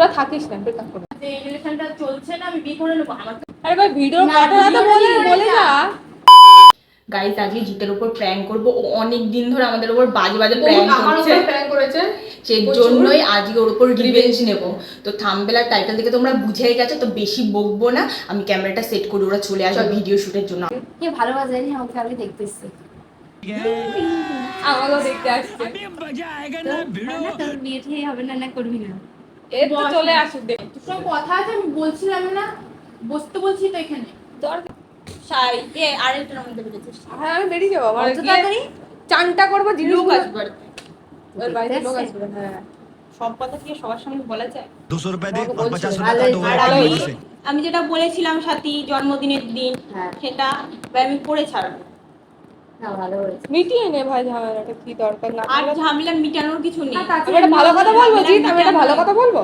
তোরা থাকিস না থাক করে। যে এই রিলেশনটা চলছে না আমি বিয়ে করে নেব আমার আরে ভাই ভিডিও না, তো বলে বলে বলে গাইস আজকে জিতের উপর প্র্যাঙ্ক করব। ও অনেক দিন ধরে আমাদের উপর বাজে বাজে প্র্যাঙ্ক আমার করছে। উপরে প্র্যাঙ্ক করেছে? সেই জন্যই আজকে ওর উপর রিভেঞ্জ নেব। তো থাম্বেল আর টাইটেল থেকে তোমরা বুঝেই গেছো তো বেশি বকবো না। আমি ক্যামেরাটা সেট করে ওরা চলে আসবে ভিডিও শুটের জন্য। কে ভালোবাসে জানি আমাকে আমি দেখতেছি। আমাকেও দেখতে আসছে। না তোর বিয়ে হবে না না করবি না। চলে আসুক দেখ। তোর কথা আছে আমি বলছিলাম না। বসতে বলছি তো এখানে। চানটা করব আসবে। হ্যাঁ। সব কথা কি সবার আমি যেটা বলেছিলাম সাথী জন্মদিনের দিন সেটা আমি করে ছাড়বো। হ্যাঁ, মিটিয়ে নে ভাই ঝামেলাটা কি দরকার না। আর ঝামেলা মিটানোর কিছু নেই। আমি একটা ভালো কথা বলব জিৎ আমি একটা ভালো কথা বলব?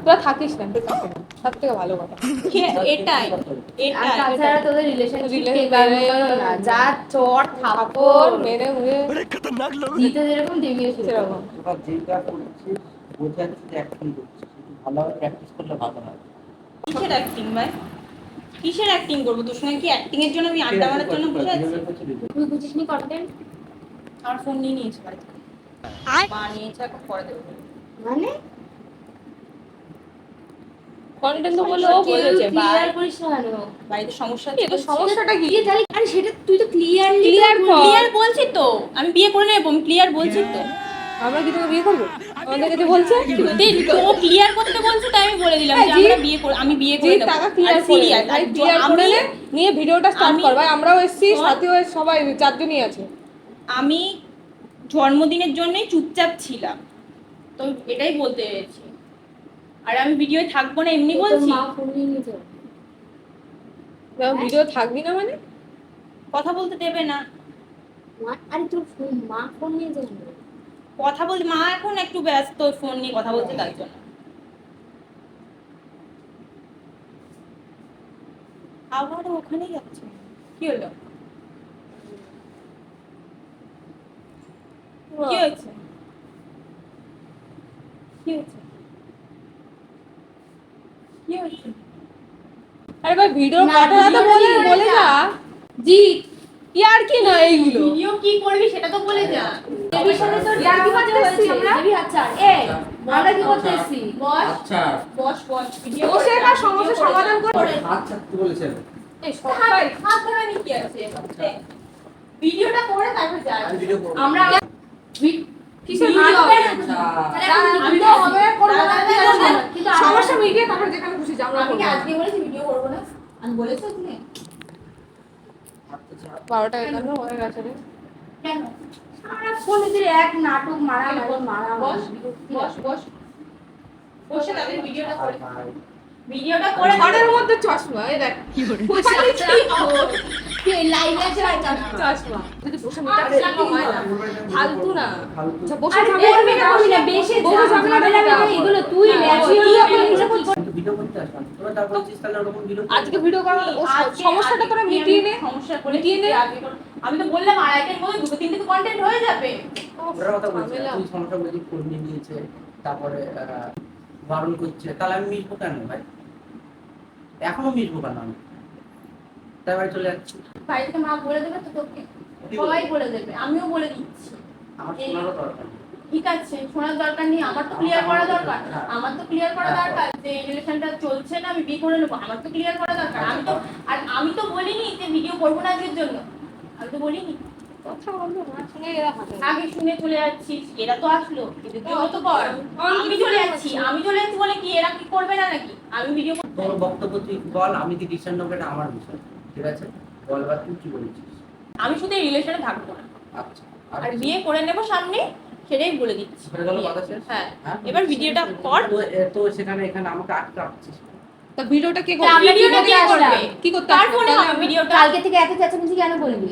তোরা থাকিস না ঠিক আছে সব থেকে ভালো কথা। এটাই এটাই। তাছাড়া তোদের রিলেশনশিপ না? যা চট থাপড় মেরে মুড়ে। খতরনাক লোক। জিতে যেরকম দিবি সেরকম। এবার যেটা করছিস বোঝাচ্ছিস অ্যাক্টিং করছিস। ভালো প্র্যাকটিস করলে ভালো হয়। কিসের অ্যাক্টিং ভাই? কিসের অ্যাক্টিং করব? তোর সঙ্গে কি অ্যাক্টিং এর জন্য আমি আড্ডা মারার জন্য বসে আছি? তুই বুঝিস নি কন্টেন্ট আমার ফোন নিয়ে নিয়েছে বাড়িতে মা নিয়েছে এখন পরে দেবো। মানে? কন্টেন্ট তো বলে ও বলেছে ভাই ক্লিয়ার করিস না বাড়িতে সমস্যা এ তো সমস্যাটা কি? তাহলে আরে সেটা তুই তো ক্লিয়ারলি ক্লিয়ার ক্লিয়ার বলছি তো। আমি বিয়ে করে নেব আমি ক্লিয়ার বলছিস তো। আমরা কি তোকে বিয়ে করব? আমাদের কাছে বলছে ও ক্লিয়ার করতে বলছে তাই আমি বলে দিলাম যে আমরা বিয়ে করে আমি বিয়ে করে টাকা ক্লিয়ার সিরিয়াস করে নিয়ে ভিডিওটা স্টার্ট আমি- কর। ভাই আমরাও এসেছি। সাথী হয়ে সবাই চারজনই আছে। আমি জন্মদিনের জন্যই চুপচাপ ছিলাম। তো এটাই বলতে চাইছি আর আমি ভিডিও থাকব না এমনি বলছি। মা ফোন ভিডিও থাকবি না মানে? কথা বলতে দেবে না। মা- আরে তোর ফোন মা ফোন নিয়ে যাবে? কথা বলতে মা এখন একটু ব্যস্ত ফোন নিয়ে কথা বলতে তার জন্য। আবার যাচ্ছে? কি হলো? কি হয়েছে? কি হয়েছে? কি হয়েছে? আরে ভাই ভিডিও কথা তো বলে বলে বলে যা জিৎ ইয়ার কি না এইগুলো? ভিডিও কি করবি সেটা তো বলে যা। দেবীর সাথে তোর ইয়ার কি করতে হয়েছে? আমরা? দেবী আচ্ছা এ আমরা কি করতে এসেছি? বস আচ্ছা। বস বস ভিডিও বসে একটা সমস্যার সমাধান করে আচ্ছা কি বলেছেন? এই সবাই হাত ধরানি কি আছে? ভিডিওটা করে তারপর যা। আমি আমরা কিসের ভিডিও আচ্ছা। আমি তো হবে। করব না, দাঁড়া, কিন্তু দাঁড়া, কিন্তু সমস্যা মিটিয়ে তারপর যেখানে খুশি যাও আমি আজকে বলেছি ভিডিও করব না? আমি বলেছি তুমি বারোটা একান্ন হয়ে গেছে রে। কেন? সারাক্ষণ এক নাটক মারা মারা বস বস বস। বসে তাদের ভিডিওটা করে। ভিডিওটা করে ঘরের মধ্যে চশমা এই দেখ। ফালতু না। তুই করতে আসলাম। তোরা যা বলছিস তাহলে ওরকম ভিডিও আজকে ভিডিও করা ও আজকে- সমস্যাটা তোরা মিটিয়ে নে সমস্যা করে মিটিয়ে নে। আমি তো বললাম আড়াইটের মধ্যে দুটো তিনটে তো কন্টেন্ট হয়ে যাবে। ওরা কথা বলছে তুই সমস্যা বলছি ফোন নিয়ে নিয়েছে তারপরে আহ, বারণ করছে তাহলে আমি মিশবো কেন ভাই? এখনও মিশবো কেন আমি? তাই বাড়ি চলে যাচ্ছি। বাড়ি থেকে মা বলে দেবে তো তোকে। সবাই বলে দেবে আমিও বলে দিচ্ছি। আমার শোনারও দরকার নেই। ঠিক আছে শোনার দরকার নেই আমার তো ক্লিয়ার করা দরকার। আমার তো ক্লিয়ার করা। দরকার যে এই রিলেশনটা চলছে না আমি বিয়ে করে নেব আমার তো ক্লিয়ার করা দরকার। আমি তো আর আমি তো বলিনি যে ভিডিও করব না আজকের জন্য। আমি তো বলিনি। কথা বলব না শুনে এরা হাতে আগে শুনে চলে যাচ্ছিস এরা তো আসলো এদের জন্য তো কর আমি চলে যাচ্ছি। আমি চলে যাচ্ছি বলে কি এরা কি করবে না নাকি? আমি ভিডিও তোর বক্তব্য তুই বল আমি কি ডিসিশন নেব এটা আমার বিষয়? ঠিক আছে? বল এবার তুই কি বলেছিস? আমি শুধু এই রিলেশনে থাকব না। আচ্ছা আর বিয়ে করে নেব সামনে? সেটাই বলে দিচ্ছি। হয়ে? হ্যাঁ? এবার ভিডিওটা কর। তো সেখানে এখানে আমাকে আটকে রাখছিস তা ভিডিওটা কে করবে? ভিডিওটা কে করবে? কি করতে তার? ফোনে আমি- ভিডিওটা কালকে থেকে এত চেঁচামেচি কেন বলবি?